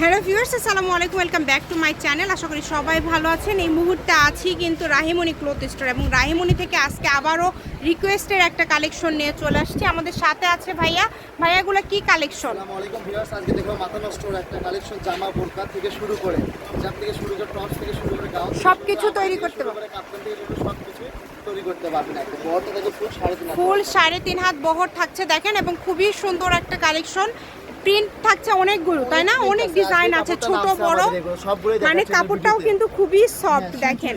Hello viewers আসসালামু আলাইকুম welcome back to my channel. আশা করি সবাই ভালো আছেন। এই মুহূর্তে আছি কিন্তু রাহিমণি ক্লোথ স্টোর এবং রাহিমণি থেকে আজকে আবারও রিকোয়েস্টের একটা কালেকশন নিয়ে চলে আসছি। আমাদের সাথে আছে ভাইয়া। ভাইয়াগুলো কি কালেকশন? আসসালামু আলাইকুম ভিউয়ার্স আজকে মাথা নষ্টর একটা কালেকশন জামা বোরকা থেকে শুরু করে জাম থেকে শুরু করে টপস থেকে শুরু করে গাউন সবকিছু তৈরি করতে শুরু করে থেকে শুরু করে সবকিছু তৈরি করতে হাত ফুল সাড়ে তিন হাত বহর থাকছে দেখেন এবং খুবই সুন্দর একটা কালেকশন। প্রিন্ট থাকছে অনেকগুলো তাই না? অনেক ডিজাইন আছে ছোট বড়। মানে কাপড়টাও কিন্তু খুবই সফট হ্যাঁ, দেখেন।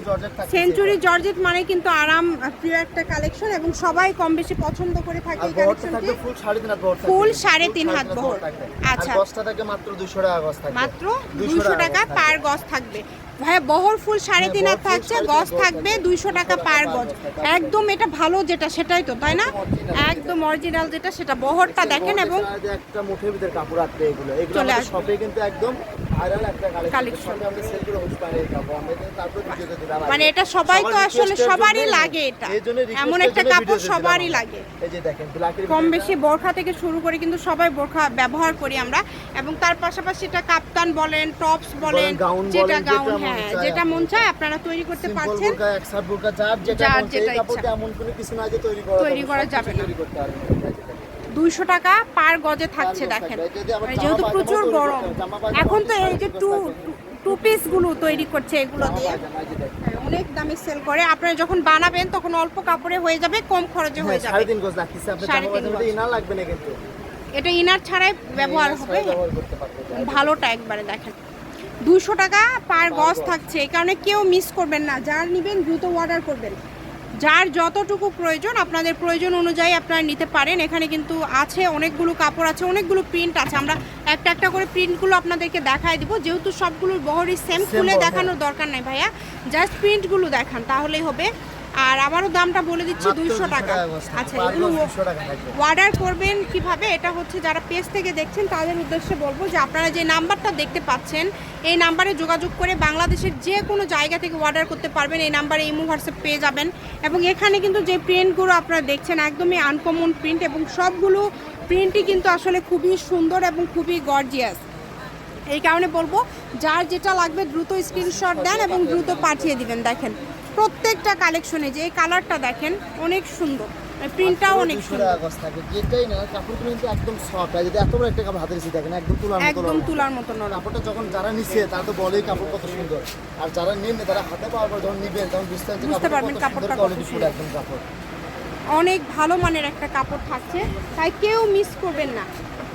সেঞ্চুরি জর্জেট মানে কিন্তু আরাম প্রিয় একটা কালেকশন এবং সবাই কম বেশি পছন্দ করে থাকে এই কালেকশনটি ফুল সাড়ে তিন হাত বহর। আচ্ছা। মাত্র দুশো টাকা মাত্র 200 টাকা পার গজ থাকবে। ভাইয়া বহর ফুল সাড়ে হ্যাঁ, তিন ফুল থাকছে গজ থাকবে। দুইশো টাকা পার গজ একদম এটা ভালো যেটা সেটাই তো তাই না একদম অরিজিনাল যেটা সেটা বহরটা দেখেন এবং আর একটা মুঠের ভিতরে কাপড় আটকে এগুলো। শপে কিন্তু একদম। কালেকশন মানে এটা সবাই তো আসলে সবারই লাগে এটা। এমন একটা কাপড় সবারই লাগে। কম বেশি বোরখা থেকে শুরু করে কিন্তু সবাই বোরখা ব্যবহার করি আমরা। এবং তার পাশাপাশি এটা কাপ্তান বলেন টপস বলেন যেটা গাউন হ্যাঁ যেটা মন চায় আপনারা তৈরি করতে পারছেন। যার যেটা। এমন কোনো কিছু যে তৈরি করা যাবে না। দুইশো টাকা পার গজে থাকছে দেখেন। মানে যেহেতু প্রচুর গরম এখন তো এই যে টু টু পিসগুলো তৈরি করছে এগুলো দিয়ে। হ্যাঁ, অনেক দামে সেল করে। আপনারা যখন বানাবেন তখন অল্প কাপড়ে হয়ে যাবে কম খরচে হয়ে হ্যাঁ, যাবে। সাড়ে তিন গজ লাগবে না কিন্তু। এটা ইনার ছাড়াই ব্যবহার হবে। ভালোটা একবারে দেখেন। দুশো টাকা পার গজ গজ। থাকছে। এই কারণে কেউ মিস করবেন না। যার নেবেন দ্রুত অর্ডার করবেন। যার যতটুকু প্রয়োজন আপনাদের প্রয়োজন অনুযায়ী আপনারা নিতে পারেন। এখানে কিন্তু আছে অনেকগুলো কাপড় আছে অনেকগুলো প্রিন্ট আছে। আমরা একটা একটা করে প্রিন্টগুলো আপনাদেরকে দেখাই দিব। যেহেতু সবগুলোর বহরই সেম খুলে দেখানোর দরকার নাই ভাইয়া। জাস্ট প্রিন্টগুলো দেখান তাহলেই হবে। আর আবারও দামটা বলে দিচ্ছি দুইশো টাকা। আচ্ছা এগুলো গজ 200 টাকা থাকবে। অর্ডার করবেন কীভাবে? এটা হচ্ছে যারা পেজ থেকে দেখছেন তাদের উদ্দেশ্যে বলব যে আপনারা যে নাম্বারটা দেখতে পাচ্ছেন এই নাম্বারে যোগাযোগ করে বাংলাদেশের যে কোনো জায়গা থেকে অর্ডার করতে পারবেন এই নাম্বারে ইমো হোয়াটসঅ্যাপ পেয়ে যাবেন। এবং এখানে কিন্তু যে প্রিন্টগুলো আপনারা দেখছেন একদমই আনকমন প্রিন্ট এবং সবগুলো প্রিন্টই কিন্তু আসলে খুবই সুন্দর এবং খুবই গর্জিয়াস এই কারণে বলব যার যেটা লাগবে দ্রুত স্ক্রিনশট দেন এবং দ্রুত পাঠিয়ে দিবেন দেখেন। প্রত্যেকটা কালেকশনে যে এই কালারটা দেখেন অনেক সুন্দর। প্রিন্টটাও অনেক সুন্দর। গজ থাকবে। যেটাই না, কাপড়গুলো কিন্তু একদম soft, আর যদি এত বড় একটা কাপড় হাতে নিচ্ছি দেখেন, একদম তুলার মতো একদম তুলার মতো নরম। কাপড়টা যখন যারা নিচ্ছে তারা তো বলেই কাপড় কত সুন্দর। আর যারা নেন না, তারা হাতে পাওয়ার পর যখন নিবেন তখন বুঝতে পারবেন কাপড়টা কত সুন্দর। একদম কাপড় অনেক ভালো মানের একটা কাপড় থাকছে। তাই কেউ মিস করবেন না।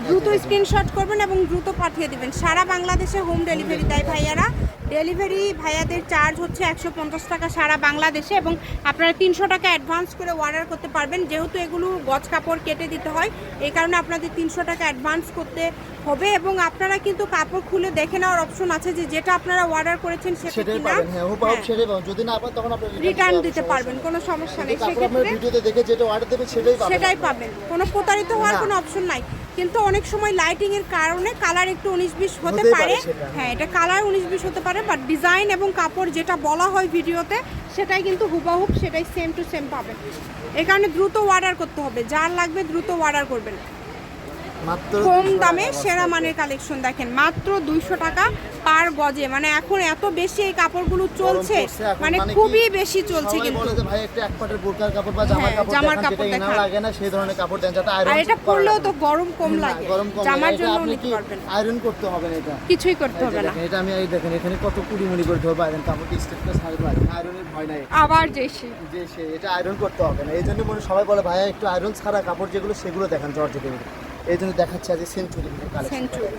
দ্রুত স্ক্রিনশট করবেন এবং দ্রুত পাঠিয়ে দিবেন। সারা বাংলাদেশে হোম ডেলিভারি দেয় ভাইয়ারা। ডেলিভারি ভাইয়াদের চার্জ হচ্ছে একশো পঞ্চাশ টাকা সারা বাংলাদেশে এবং আপনারা তিনশো টাকা অ্যাডভান্স করে অর্ডার করতে পারবেন। যেহেতু এগুলো গজ কাপড় কেটে দিতে হয় এই কারণে আপনাদের তিনশো টাকা অ্যাডভান্স করতে হবে এবং আপনারা কিন্তু কাপড় খুলে দেখে নেওয়ার অপশন আছে যে যেটা আপনারা অর্ডার করেছেন সেটা পাবেন হ্যাঁ যদি না পান তখন রিটার্ন দিতে পারবেন কোনো সমস্যা নেই। সেক্ষেত্রে ভিডিওতে দেখে যেটা অর্ডার দেবেন সেটাই পাবেন। সেটাই পাবেন। কোনো প্রতারিত হওয়ার কোনো অপশন নাই। কিন্তু অনেক সময় লাইটিং এর কারণে কালার একটু উনিশ বিশ হতে পারে। হ্যাঁ এটা কালার উনিশ বিশ হতে পারে বাট ডিজাইন এবং কাপড় যেটা বলা হয় ভিডিওতে সেটাই কিন্তু হুবাহুব সেটাই সেম টু সেম পাবে এ কারণে দ্রুত অর্ডার করতে হবে। যার লাগবে দ্রুত অর্ডার করবেন। কম দামে সেরা। মানের কালেকশন দেখেন মাত্র দুইশো টাকা পার গজে। মানে এখন এত বেশি এই কাপড়গুলো চলছে মানে মানে খুবই বেশি চলছে কিন্তু। ভাই একটা এক পাটের বোরকার কাপড় বা জামার হ্যাঁ, কাপড় জামার কাপড় যেটা লাগে না সেই ধরনের কাপড় দেন যাতে আর আয়রন এটা পরলেও তো গরম কম লাগে। জামার জন্য নিতে পারবেন আয়রন করতে হবে না এটা? কিছুই করতে হবে না। এটা আমি এই দেখেন এখানে কত কুড়ি মুড়ি করতে হবে আয়রন পারে আয়রনের ভয় নাই। আবার যেসে যে সে এটা আয়রন করতে হবে না। এই জন্য মনে সবাই বলে ভাইয়া একটু আয়রন ছাড়া কাপড় যেগুলো সেগুলো দেখান জর্জেটের এই জন্য দেখাচ্ছে আজ সেঞ্চুরি সেঞ্চুরি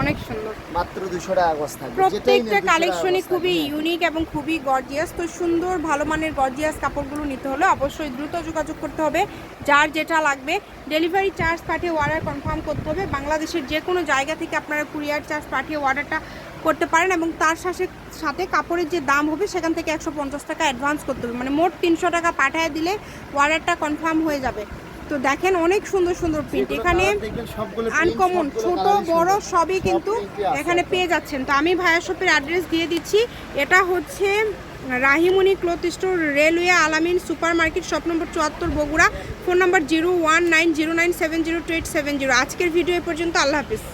অনেক সুন্দর। মাত্র দুশো টাকা গজ থাকবে। প্রত্যেকটা 200 কালেকশনই খুবই ইউনিক এবং খুবই গর্জিয়াস তো সুন্দর ভালো মানের গর্জিয়াস কাপড়গুলো নিতে হলে অবশ্যই দ্রুত যোগাযোগ করতে হবে। যার যেটা লাগবে ডেলিভারি চার্জ পাঠিয়ে অর্ডার কনফার্ম করতে হবে। বাংলাদেশের যে কোনো জায়গা থেকে আপনারা কুরিয়ার চার্জ পাঠিয়ে অর্ডারটা করতে পারেন এবং তার সাথে সাথে কাপড়ের যে দাম হবে সেখান থেকে একশো পঞ্চাশ টাকা অ্যাডভান্স করতে হবে। মানে মোট তিনশো টাকা পাঠিয়ে দিলে অর্ডারটা কনফার্ম হয়ে যাবে। তো দেখেন অনেক সুন্দর সুন্দর প্রিন্ট এখানে আনকমন ছোট বড় সবই কিন্তু এখানে পেয়ে যাচ্ছেন। তো আমি ভাইয়া শপের অ্যাড্রেস দিয়ে দিচ্ছি। এটা হচ্ছে রাহিমুনি cloth store railway Alamin super market shop number চুয়াত্তর Bogura. Phone number zero one nine zero nine seven zero two eight seven zero আজকের ভিডিও এ পর্যন্ত আল্লাহ হাফিজ।